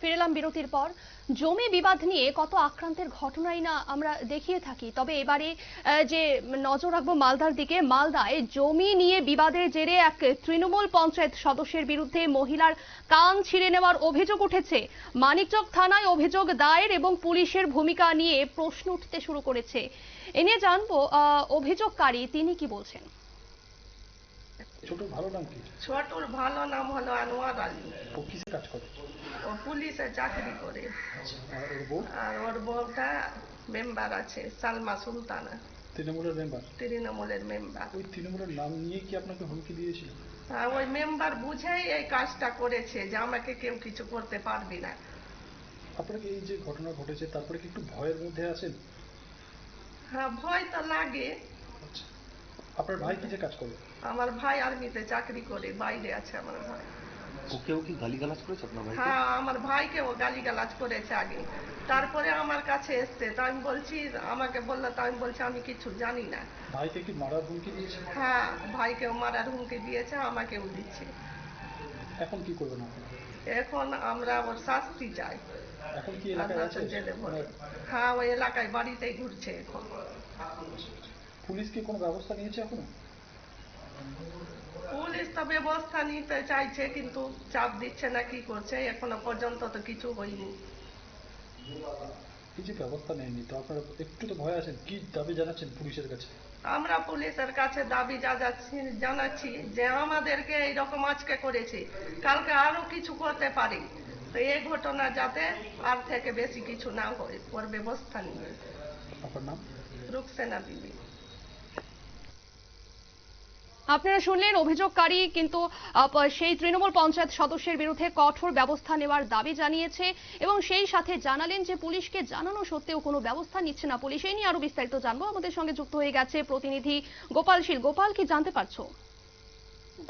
ফিরেলাম বিরতির পর। জমি বিবাদ নিয়ে কত আক্রান্তের ঘটনাই না আমরা দেখিয়ে থাকি। তবে এবারে যে নজর রাখব মালদার দিকে, মালদায় জমি নিয়ে বিবাদের জেরে এক তৃণমূল পঞ্চায়েত সদস্যের বিরুদ্ধে মহিলার কান ছিঁড়ে নেওয়ার অভিযোগ উঠেছে। মানিকচক থানায় অভিযোগ দায়ের এবং পুলিশের ভূমিকা নিয়ে প্রশ্ন উঠতে শুরু করেছে। এ নিয়ে জানব অভিযোগকারী তিনি কি বলছেন। ছোট ভালো নাম কি? ছোটর ভালো নাম হলো আনোয়ার আলী। ও কিসে কাজ করে? ও পুলিশে চাকরি করে। আর ওর বউ? আর ওর বউটা মেম্বার আছে সালমা সুলতানা। তৃণমূলের মেম্বার? তৃণমূলের মেম্বার। ওই তৃণমূলের নাম নিয়ে কি আপনাকে হুমকি দিয়েছিল? আর ওই মেম্বার বুঝেই এই কাজটা করেছে যে আমাকে কেউ কিছু করতে পারবি না। আপনাকে এই যে ঘটনা ঘটেছে তারপরে কি একটু ভয়ের মধ্যে আছেন? হ্যাঁ ভয় তো লাগে। আচ্ছা। আপনার ভাই কিসে কাজ করে? আমার ভাই আর্মিতে চাকরি করে বাইরে আছে আমার ভাই। ওকেও কি গালিগালাজ করেছে আপনার ভাইকে? হ্যাঁ আমার ভাইকে ও গালিগালাজ করেছে আগে। তারপরে আমার কাছে এসছে তো আমি বলছি আমাকে বলল তো আমি বলছি আমি কিছু জানি না। ভাইকে কি মারার হুমকি দিয়েছে? হ্যাঁ ভাইকেও মারার হুমকি দিয়েছে আমাকেও দিচ্ছে। এখন কি করবেন আপনি? এখন আমরা ওর শাস্তি চাই। এখন কি এলাকায় আছে? জেলে ভরে। মানে হ্যাঁ ওই এলাকায় বাড়িতেই ঘুরছে এখন। পুলিশ কি কোনো ব্যবস্থা নিয়েছে এখনও? পুলিশ তো ব্যবস্থা নিতে চাইছে কিন্তু চাপ দিচ্ছে না কি করছে? এখনও পর্যন্ত তো কিছু হয়নি। কিছু ব্যবস্থা নেয়নি তো আপনারা একটু তো ভয় আছেন কি দাবি জানাচ্ছেন পুলিশের কাছে? আমরা পুলিশের কাছে দাবি জানাচ্ছি জানাচ্ছি যে আমাদেরকে এইরকম আজকে করেছে কালকে আরও কিছু করতে পারে। তো এই ঘটনা যাতে আর থেকে বেশি কিছু না হয় ওর ব্যবস্থা নিয়ে। আপনার নাম? রুকসেনা বিবি। আপনারা শুনলেন, অভিযোগকারী কিন্তু সেই তৃণমূল পঞ্চায়েত সদস্যের বিরুদ্ধে কঠোর ব্যবস্থা নেওয়ার দাবি জানিয়েছে এবং সেই সাথে জানালেন যে পুলিশকে জানানো সত্ত্বেও কোনো ব্যবস্থা নিচ্ছে না পুলিশ। এই নিয়ে আরও বিস্তারিত জানব। আমাদের সঙ্গে যুক্ত হয়ে গেছে প্রতিনিধি গোপাল শীল। গোপাল, কি জানতে পারছ?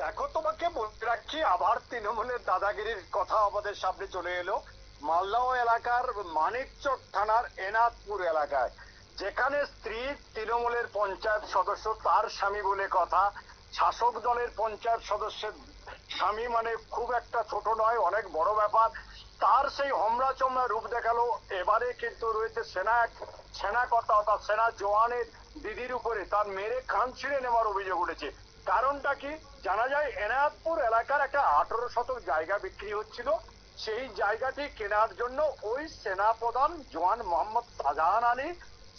দেখো, তোমাকে বলতে রাখছি, আবার তৃণমূলের দাদাগিরির কথা আমাদের সামনে চলে এলো। মালদাও এলাকার মানিকচক থানার এনাদপুর এলাকায়। যেখানে স্ত্রী তৃণমূলের পঞ্চায়েত সদস্য, তার স্বামী বলে কথা। শাসক দলের পঞ্চায়েত সদস্যের স্বামী মানে খুব একটা ছোট নয়, অনেক বড় ব্যাপার। তার সেই হমরা চমড়া রূপ দেখাল। এবারে কিন্তু রয়েছে সেনা এক সেনাকর্তা অর্থাৎ সেনা জওয়ানের দিদির উপরে তার মেরে খান ছিঁড়ে নেওয়ার অভিযোগ উঠেছে। কারণটা কি? জানা যায় এনায়তপুর এলাকার একটা আঠারো শতক জায়গা বিক্রি হচ্ছিল। সেই জায়গাটি কেনার জন্য ওই সেনাপ্রধান জওয়ান মোহাম্মদ শাহজাহান আলী,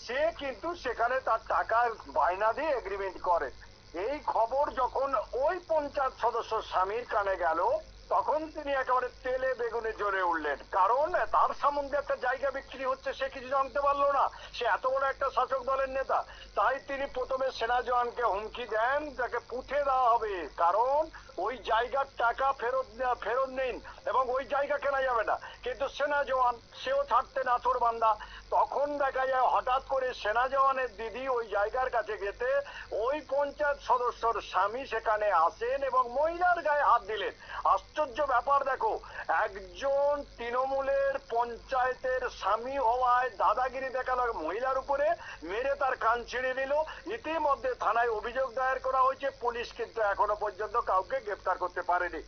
সে কিন্তু সেখানে তার টাকা বায়না দিয়ে এগ্রিমেন্ট করে। এই খবর যখন ওই পঞ্চায়েত সদস্য স্বামীর কানে গেল তখন তিনি একেবারে তেলে বেগুনে জ্বলে উঠলেন। কারণ, তার সম্বন্ধে একটা জায়গা বিক্রি হচ্ছে, সে কিছু জানতে পারল না। সে এত বড় একটা শাসক দলের নেতা। তাই তিনি প্রথমে সেনা জওয়ানকে হুমকি দেন তাকে পুঁথে দেওয়া হবে। কারণ, ওই জায়গার টাকা ফেরত ফেরত নেই এবং ওই জায়গা কেনা যাবে না। কিন্তু সেনা জওয়ান, সেও ছাড়তে নাথর বান্দা। তখন দেখা যায়, হঠাৎ করে সেনা জওয়ানের দিদি ওই জায়গার কাছে গেতে ওই পঞ্চায়েত সদস্যর স্বামী সেখানে আসেন এবং মহিলার গায়ে হাত দিলেন। আশ্চর্য ব্যাপার, দেখো। একজন তৃণমূলের পঞ্চায়েতের স্বামী হওয়ায় দাদাগিরি দেখাল মহিলার উপরে মেরে তার কান ছিঁড়ে দিল। ইতিমধ্যে থানায় অভিযোগ দায়ের করা হয়েছে, পুলিশ কিন্তু এখনও পর্যন্ত কাউকে গ্রেপ্তার করতে পারেনি।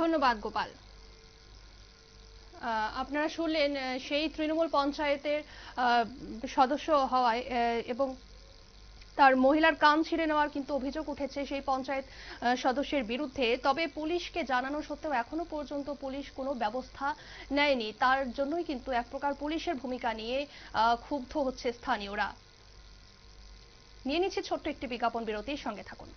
ধন্যবাদ গোপাল। আপনারা শুনলেন সেই তৃণমূল পঞ্চায়েতের সদস্য হওয়ায় এবং তার মহিলার কান ছিঁড়ে নেওয়ার কিন্তু অভিযোগ উঠেছে সেই পঞ্চায়েত সদস্যের বিরুদ্ধে। তবে পুলিশকে জানানো সত্ত্বেও এখনও পর্যন্ত পুলিশ কোনো ব্যবস্থা নেয়নি। তার জন্যই কিন্তু এক প্রকার পুলিশের ভূমিকা নিয়ে ক্ষুব্ধ হচ্ছে স্থানীয়রা। নিয়ে নিচ্ছে ছোট্ট একটি বিজ্ঞাপন বিরতির সঙ্গে থাকুন।